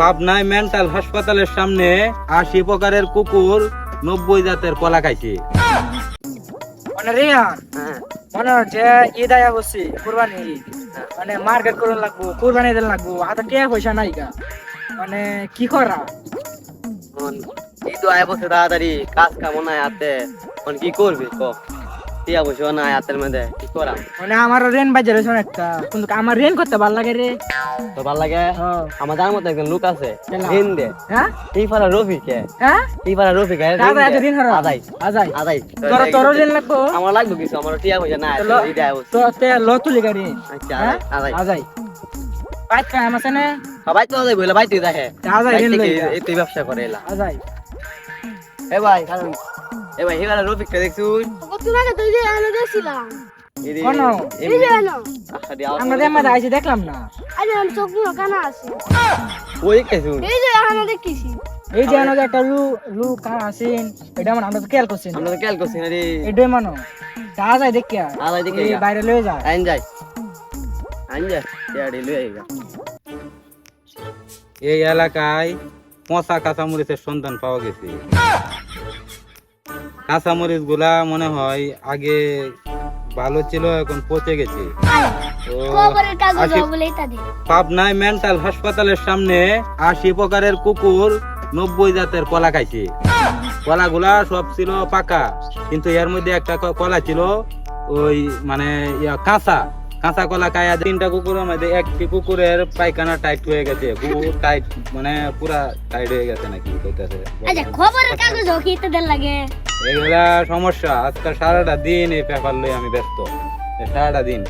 পাবনায় মেন্টাল হাসপাতালের সামনে আশি প্রকারের কুকুর নব্বই জাতের কলা খাইছে। মানে রিয়ান মনে হচ্ছে ঈদ আয়া বসছি কুরবানি ঈদ। মানে মার্কেট করুন লাগবো কুরবানি দিন লাগবো হাতে কে পয়সা নাই গা। মানে কি করা? ঈদ আয় বসে তাড়াতাড়ি কাজ কাম নাই হাতে কি করবি ক? টিয়া বসে নাই হাতের মধ্যে। কি করা? মানে আমার রেন বাজার হয়েছে একটা কিন্তু আমার রেন করতে ভালো লাগে রে। তো ভালো লাগে? হ্যাঁ। আমাদের মতো একজন লোক আছে? ঋণ দে। হ্যাঁ? এই পারা রফি কে হ্যাঁ? এই পারা রফি কে দাদা এত দিন হারা আদাই। আজাই আদাই। তোর তোর রেন লাগবো। আমার লাগবে কিছু আমার টিয়া পয়সা নাই তো ল- ঈদ তো তে ল তুলি গাড়ি। আচ্ছা হ্যাঁ? আদাই। না? তো আদাই বলে ভাই তুই দেখে। আজাই রেন লই এই তুই ব্যবসা করে এলা। আজাই এ ভাই কারণ এ ভাই এবার রফিক কে দেখছুন তোমাকে তুই যে এনে দেখছিলাম। কোন? এই যে এনো দি আমরা দেখ মাঝে দেখলাম না। আরে আমি চোখ মুখ কানা আছে? ওই কেছুন এই যে এখানে দেখতেছি। এই যে আমাদের একটা লু লু কা আছেন এটা আমরা তো খেয়াল করছি আমরা তো খেয়াল করছি না রে। মানো তা আজাই দেখ কে আদাই দেখে এই বাইরে লয়ে যায় আইন যাই আইন যাই টিয়াড়ি লয়ে আইগা এই এলাকায় পচা কাঁচামরিচের সন্ধান পাওয়া গেছে। কাঁচামরিচগুলা মনে হয় আগে ভালো ছিল এখন পচে গেছে। পাবনায় মেন্টাল হাসপাতালের সামনে আশি প্রকারের কুকুর নব্বই জাতের কলা খাইছে। কলাগুলা সব ছিল পাকা কিন্তু এর মধ্যে একটা কলা ছিল ওই মানে ইয়া কাঁচা। কাঁচা কলা খাইয়া তিনটা কুকুরের মধ্যে একটি কুকুরের পায়খানা টাইট হয়ে গেছে। কুকুর টাইট মানে পুরা টাইট হয়ে গেছে নাকি আচ্ছা খবরের কাগজ লাগে? এগুলা সমস্যা। আজকাল সারাটা দিন এই পেপার লই আমি ব্যস্ত। সারাটা দিন।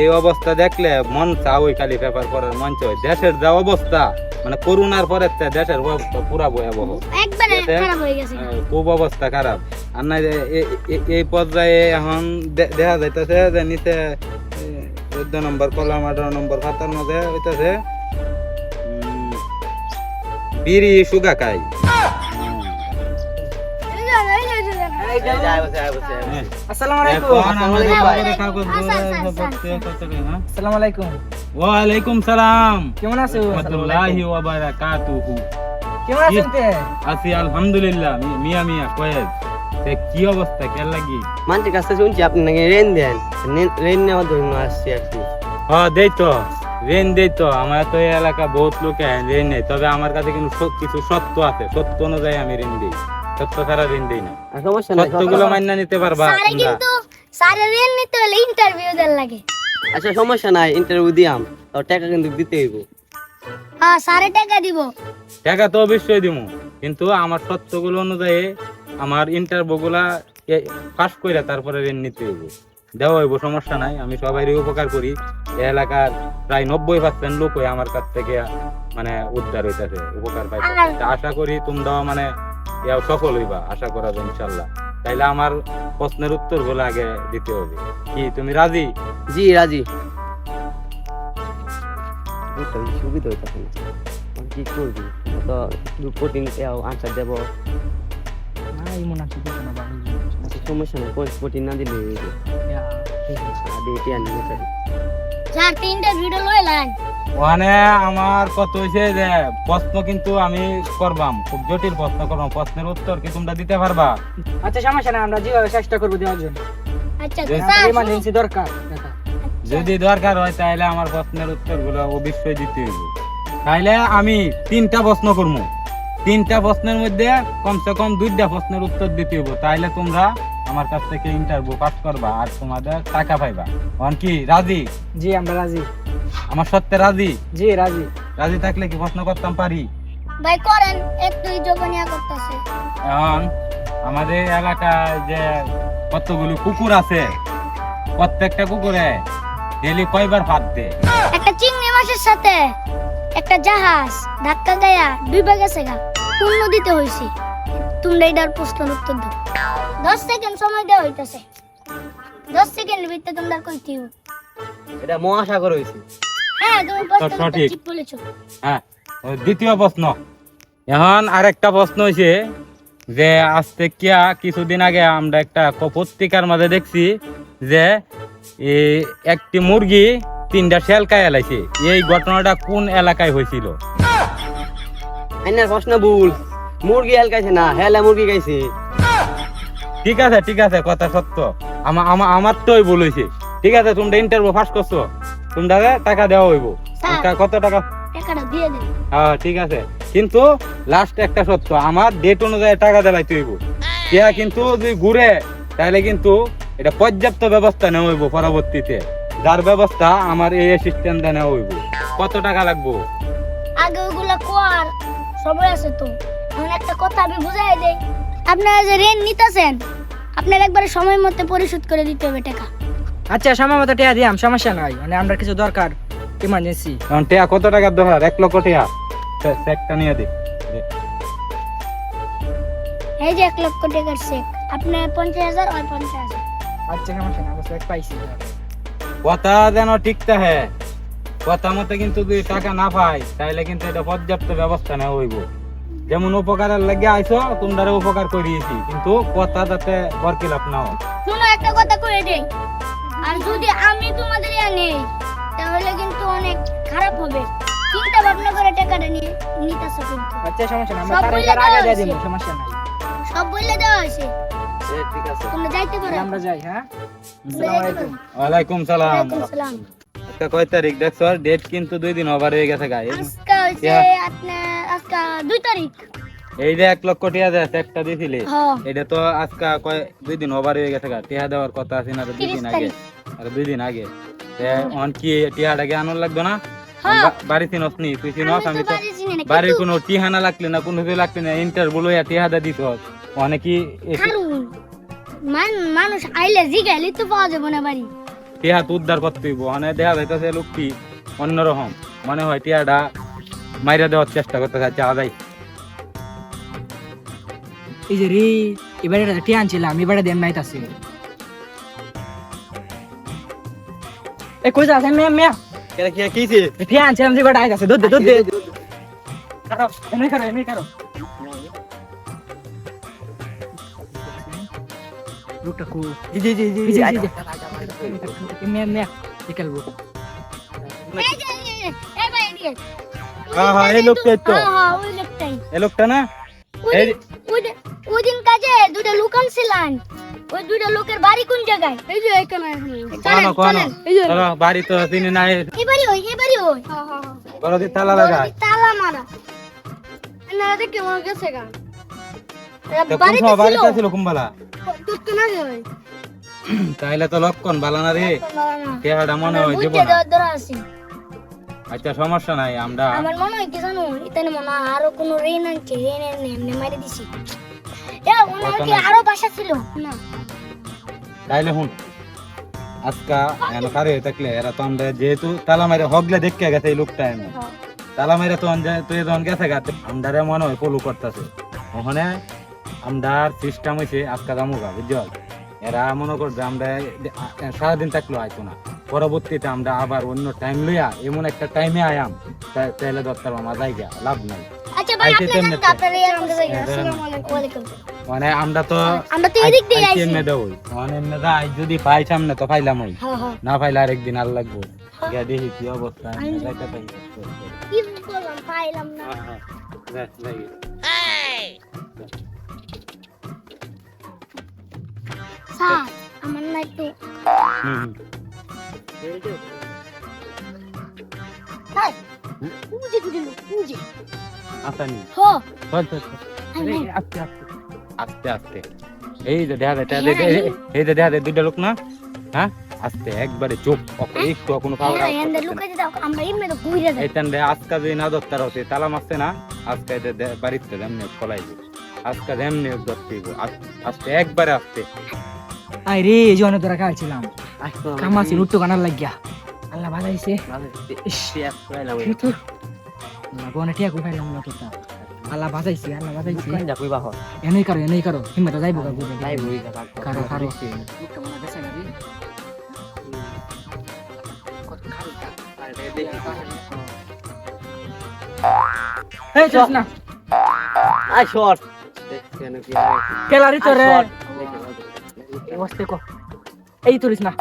এই অবস্থা দেখলে মন চা ওই খালি পেপার করার মঞ্চ হয় দেশের যা অবস্থা মানে করোনার পরে দেশের অবস্থা পুরা ভয়াবহ। হয়ে খুব অবস্থা খারাপ। আর না এই পর্যায়ে এখন দেখা যাইতেছে যে নিচে চোদ্দ নম্বর কলাম আঠারো নম্বর খাতার মধ্যে হইতেছে বিড়ি সুগা খাই। আসসালামু আলাইকুম আসসালামু আলাইকুম। কাগজগুলো পড়তে হচ্ছে? আসসালামু আলাইকুম সালাম কেমন আছো রহমতুল্লাহি ওয়া বারাকাতুহু কেমন আছেন তে আছি আলহামদুলিল্লাহ মিয়া মিয়া কয়েদ কি অবস্থা কেন লাগি মানুষের কাছে শুনছি আপনি নাকি রেন দেন রেন নেওয়ার জন্য আসছি আর কি হ দেই তো রেন দেই তো আমার তো এই এলাকা বহুত লোকে রেন নেই তবে আমার কাছে কিন্তু কিছু সত্য আছে সত্য অনুযায়ী আমি ঋণ দিই সত্য ছাড়া ঋণ দিই না আর সমস্যা নাই সত্যগুলো মান্য নিতে পারবা স্যারে কিন্তু রেল নিতে হলে ইন্টারভিউ দেন লাগে। আচ্ছা সমস্যা নাই ইন্টারভিউ দিয়াম। তো টাকা কিন্তু দিতে হইব। হ্যাঁ টাকা দিব। টাকা তো অবশ্যই দিব কিন্তু আমার সত্যগুলো অনুযায়ী আমার ইন্টারভিউ গুলা পাস করে তারপরে ঋণ নিতে হইব। দেওয়া হইব সমস্যা নাই আমি সবারই উপকার করি। এই এলাকার প্রায় নব্বই পার্সেন্ট লোকই আমার কাছ থেকে মানে উদ্ধার হইতাছে উপকার পাইতে আশা করি তোমরাও মানে ইয়াও সফল হইবা আশা করা যায় ইনশাল্লাহ তাইলে আমার প্রশ্নের উত্তরগুলো আগে দিতে হবে। কি তুমি রাজি? জি রাজি। ওটা সুবিধা হইতাছে কি করবি? তো প্রোটিন আনসার দেব। না ইমন আছে কিছু না। বাবু আচ্ছা সমস্যা নাই প্রোটিন না দিলে স্যার তিনটা ভিডিও লইলেন। ওখানে আমার কত হয়েছে যে প্রশ্ন কিন্তু আমি করবাম। খুব জটিল প্রশ্ন করবাম। প্রশ্নের উত্তর কি তোমরা দিতে পারবা? আচ্ছা সমস্যা নাই আমরা যেভাবে চেষ্টা করব দেওয়ার জন্য। আচ্ছা ইমার্জেন্সি দরকার যদি দরকার হয় তাহলে আমার প্রশ্নের উত্তরগুলো অবশ্যই দিতে হইব। তাইলে আমি তিনটা প্রশ্ন করব তিনটা প্রশ্নের মধ্যে কমসে কম দুইটা প্রশ্নের উত্তর দিতে হইব। তাইলে তোমরা আমার কাছ থেকে ইন্টারভিউ পাস করবা আর তোমাদের টাকা পাইবা। কি রাজি? জি আমরা রাজি। আমার সত্যি রাজি? জি রাজি। রাজি থাকলে কি প্রশ্ন করতাম পারি? ভাই করেন একটু জবনিয়া করতেছে। এখন আমাদের এলাকায় যে কতগুলো কুকুর আছে প্রত্যেকটা কুকুরে ডেলি কয়বার ভাত দে একটা চিংড়ি মাছের সাথে একটা জাহাজ ধাক্কা গায়া ডুবে গেছে গা কোন নদীতে হইছি? তোমরা এটার প্রশ্নের উত্তর দাও। দশ সেকেন্ড সময় দেওয়া হইতাছে। দশ সেকেন্ডের ভিতরে তোমরা কইতে। এটা মহাসাগর হইছে। প্রশ্ন সঠিক। হ্যাঁ দ্বিতীয় প্রশ্ন। এখন আরেকটা প্রশ্ন হয়েছে যে আজ থেকে কিছুদিন আগে আমরা একটা পত্রিকার মাঝে দেখছি যে এই একটি মুরগি তিনটা শেলকায় এলাইছে এই ঘটনাটা কোন এলাকায় হয়েছিল প্রশ্ন ভুল। মুরগি হেল খাইছে না হেলা মুরগি খাইছে ঠিক আছে ঠিক আছে কথা সত্য। আমার আমার আমার তোই বলেছে ঠিক আছে তোমরা ইন্টারভিউ ফার্স্ট করছ। তোমরা টাকা দেওয়া হইব। কত টাকা? হ্যাঁ ঠিক আছে। কিন্তু লাস্ট একটা সত্য আমার ডেট অনুযায়ী টাকা দেওয়াই টিয়া কিন্তু যদি ঘুরে তাহলে কিন্তু এটা পর্যাপ্ত ব্যবস্থা নেওয়া হইব পরবর্তীতে। যার ব্যবস্থা আমার এই অ্যাসিস্ট্যান্ট নেওয়া হইব। কত টাকা লাগবো? আগে ওগুলা কোয়ার সবাই আছে তো। এখন একটা কথা আমি বুঝাই দেই। আপনারা যে ঋণ নিতেছেন আপনার একবারে সময় মতো পরিশোধ করে দিতে হবে টাকা। আচ্ছা সময় মতো টিয়া দিয়াম সমস্যা নাই। মানে আমরা কিছু দরকার ইমার্জেন্সি এখন টিয়া কত টাকার দরকার? এক লক্ষ টিয়া। চেকটা নিয়ে দি। এই যে এক লক্ষ টাকার চেক আপনি পঞ্চাশ হাজার আর পঞ্চাশ হাজার। আচ্ছা সমস্যা আমরা চেক পাইছি। কথা যেন ঠিক থাকে। কথা মতো কিন্তু যদি টাকা না পাই তাহলে কিন্তু এটা পর্যাপ্ত ব্যবস্থা নেওয়া হইব। যেমন উপকারের লাগে আইছো তোমরা উপকার করিয়েছি। কিন্তু কথা যাতে বরকিলাপ না হয়। শুনো একটা কথা কয়ে দেই। আর যদি আমি তোমাদের নেই তাহলে কিন্তু অনেক খারাপ হবে। চিন্তা ভাবনা করে টাকাটা নিয়ে নিতেছো কিন্তু। আচ্ছা সমস্যা সব আমরা তারিখের আগে দিয়ে দিব সমস্যা নাই। সব বললে দেওয়া হয়েছে? ঠিক আছে। তোমরা যাইতে পারো। আমরা যাই হ্যাঁ? তোমরা যাইতে পারো। ওয়ালাইকুম সালাম। ওয়ালাইকুম আসসালাম। আজকে কয় তারিখ? দেখছ ডেট কিন্তু দুই দিন ওভার হয়ে গেছে গায়ে আজকে হইছে আপনার আজকে দুই তারিখ। এই যে এক লক্ষ টিয়া দেয় একটা দিছিলে। হ্যাঁ। এটা তো আজকে কয় দুই দিন ওভার হয়ে গেছে গা টিয়া দেওয়ার কথা আছে না আরও দুই দিন আগে। আর দুই দিন আগে। তে অন কি আনন্দ লাগবে না? হ্যাঁ। বাড়ি চিনস নি তুই চিনস আমি তো বাড়ির কোনো টিহানা লাগলে না কোনো কিছু লাগলে না টিহাদা অনেকই মানুষ আইলে জিগাইলে তো পাওয়া যাবে না বাড়ি। টিহাত উদ্ধার করতে হইব। মানে দেখা যাইতেছে লোকটি অন্যরকম। মনে হয় টিয়াটা মাইরা দেওয়ার চেষ্টা করতে চাচ্ছে আদাই এই যে রে এবারে টিয়া আনছিলাম এবারে দেন নাই এ কই যাস মেয়া মেয়া কেন কি কিছে টিয়া আনছিলাম যে এবারে আইতাছে দুধ দে দুধ দে কারও এমনি কারও এমনি কারও লোকটা কো জি জি জি জি জি জি মেয়া মেয়া নিকালবো এই যে, এই যে, এই ভাই, এদিকে। হ্যাঁ, হ্যাঁ, এই লোকটাই তো। হ্যাঁ, হ্যাঁ, ওই লোকটাই। এ লোকটা না ওই এই দিন- ওই দিন- ওই ওই দুইটা লোকের বাড়ি কোন জায়গায়? এই যে এখানে কোন কোন চলো বাড়ি তো চিনি নাই। এবারই ওই এবারই ওই। বড় দি তালা লাগায় তালা মারা। না দেখে মনে গেছে গা। এরা তো কোন বাড়িতে সময় বাড়িতে ছিল? ছিল কুম্বালা? তুই না যাবে তাইলে তো লক্ষণ বালা না রে। টিয়াটা মনে হয় আচ্ছা সমস্যা নাই আমরা আমার মনে হয় কি জানো? এখানে মনে আরও কোনো আনছে। রেন এনে এমনি মারি দিছি। এ কি আরও বাসা ছিল? না। তাইলে হুন আজকা এনে কারে থাকলে এরা তো আমরা যেহেতু তালা মারে হগলে দেখে গেছে এই লোকটা এনে। হ্যাঁ। তালা মারে তো তুই যখন গেছে গাতে আমদারে মনে হয় পলু করতেছে। ওখানে আমদার সিস্টেম হয়েছে আজকা দামুগা বুঝছ? এরা মনে করবে আমরা সারাদিন থাকলেও আইতো না। পরবর্তীতে আমরা আবার অন্য টাইম লইয়া এমন একটা টাইমে আয়াম। তা- তাইলে দত্তর মামা যাইগা লাভ নাই। আচ্ছা হ্যাঁ, মানে আমরা তো আমরা তো এদিক দিয়ে আইছি এমনি দেবই মানে এমনি যদি পাই সামনে তো পাইলাম ওই হ্যাঁ হ্যাঁ না পাইলে আরেকদিন আর লাগবো গিয়া দেখি কি অবস্থা যাইতে পাই কি করলাম পাইলাম না স্যার আমার না একটু আস্তে আস্তে আস্তে আস্তে এই যে দেখা যায় এই- যে দেখা যায় দুইটা লোক না হ্যাঁ আস্তে একবারে চোখ অক- একটু কোনো হ্যাঁ যাই এইখান রে আজকা যদি না দত্তার হতে তালা মারছে না আজকে বাড়িতে এমনি ফলাইব আজকে এমনি আস্তে একবারে আস্তে আই রে এই যে অনেক দূরে খাইছিলাম কামাছি রুট্টু কানার লাগিয়া আল্লাহ বাজাইছে গনে টিয়া কই ফাইলাম না তোতা আল্লাহ বাজাইছে আল্লাহ বাজাইছে এনেই কারও এনেই কারও হিম্মত যাইবো কারও। কারও এই চল না। I short. কেলারি তোরে বসতে কো। এই তুলিস না।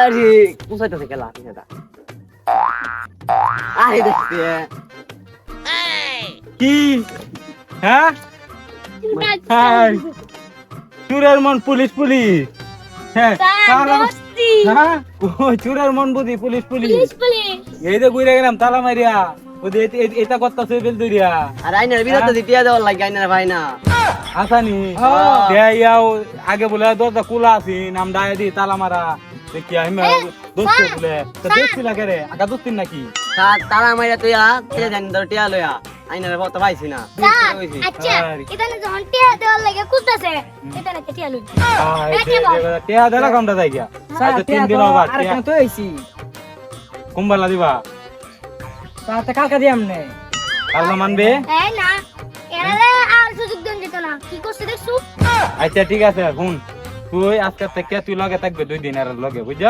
আরে কোথায় খেলা আই দেখতে কি? হ্যাঁ? হাই। চুরের মন পুলিশ পুলিশ হ্যাঁ। হ্যাঁ? চুরের মন বুঝি পুলিশ পুলিশ এই যে ঘুরে গেলাম তালা মারিয়া এটা করতে সে বেল দইরিয়া আর আইনার বিরাট দিয়ে টিয়া দেওয়ার লাগে আইনার ভাই না আসানি হ্যাঁ। ইয়াও আগে বলে দরজা খোলা আছি নাম ডায়ে দি তালা মারা। দেখি আমি দোস্ত বলে। তো দোস্তি লাগে রে? আগা দোস্তি নাকি? তা- তারা মাইরা তুইয়া টিয়া জানি ধর টিয়া লইয়া। আইনার পথ পাইছি না। আচ্ছা। এখানে যখন টিয়া দেওয়ার লাগে খুঁজতেছে এটা নাকি টিয়া লুই টেয়া দেলা কামটা যাই গিয়া আচ্ছা তিন দিন হবার আরেকখানে তো হইছি। কুম্বালা দিবা। তাতে কালকে দিয়াম নে। কালকে মানবে? এই না এরা আর সুযোগ দেন যেত না। কি করছে দেখছু? আচ্ছা ঠিক আছে শুন। তুই আজকে থেকে তুই লগে থাকবে দুই দিনের লগে বুঝছ?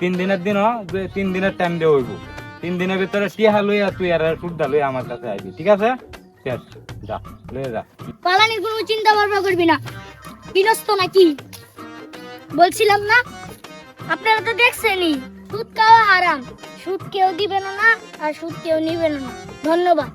তিন দিনের দিন তিন দিনের টাইম দিয়ে হইব। তিন দিনের ভিতরে টিহা লইয়া তুই আর সুদ্ধা লই আমার কাছে আইবি, ঠিক আছে? শেষ, যা, লইয়া যা। পালানি কোনো চিন্তা ভাবনা করবি না। বিনস্ত নাকি? বলছিলাম না, আপনারা তো দেখছেনই, সুদ খাওয়া হারাম। সুদ কেউ দিবেন না আর সুদ কেউ নিবেন না। ধন্যবাদ।